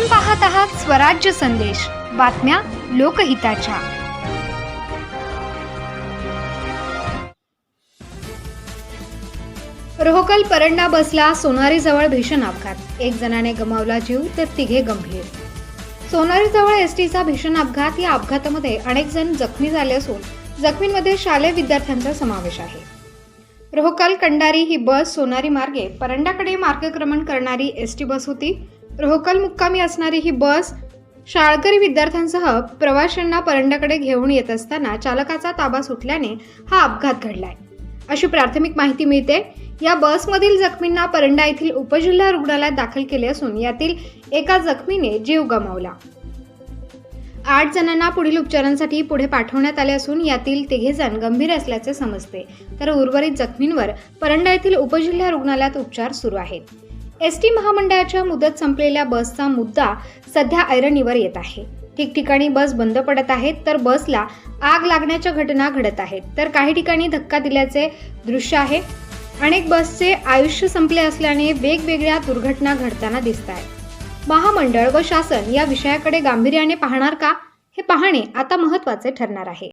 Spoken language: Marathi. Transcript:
आपण पाहत आहात स्वराज्य संदेश. बातम्या लोकहिताच्या. रोहकल परंडा बसला सोनारीजवळ भीषण अपघात. एक जणाने गमावला जीव तर तिघे गंभीर. सोनारीजवळ एस टीचा भीषण अपघात. या अपघातामध्ये अनेक जण जखमी झाले असून जखमींमध्ये शालेय विद्यार्थ्यांचा समावेश आहे. रोहकल कंडारी ही बस सोनारी मार्गे परंडाकडे मार्गक्रमण करणारी एसटी बस होती. रोहकल मुक्कामी असणारी ही बस शाळकरी विद्यार्थ्यांसह प्रवाशांना परंड्याकडे घेऊन येत असताना चालकाचा ताबा सुटल्याने हा अपघात घडलाय. अशी प्राथमिक माहिती मिळते या बसमधील जखमींना परंडा येथील उपजिल्हा रुग्णालयात दाखल केले असून यातील एका जखमीने जीव गमावला. आठ जणांना पुढील उपचारांसाठी पुढे पाठवण्यात आले असून यातील तिघे जण गंभीर असल्याचे समजते. तर उर्वरित जखमींवर परंडा येथील उपजिल्हा रुग्णालयात उपचार सुरू आहेत. एस टी महामंडळाच्या मुदत संपलेल्या बसचा मुद्दा सध्या ऐरणीवर येत आहे. ठिकठिकाणी बस बंद पडत आहेत तर बसला आग लागण्याच्या घटना घडत आहेत. तर काही ठिकाणी धक्का दिल्याचे दृश्य आहे. अनेक बसचे आयुष्य संपले असल्याने वेगवेगळ्या दुर्घटना घडताना दिसत आहेत महामंडळ व शासन या विषयाकडे गांभीर्याने पाहणार का? हे पाहणे आता महत्त्वाचे ठरणार आहे.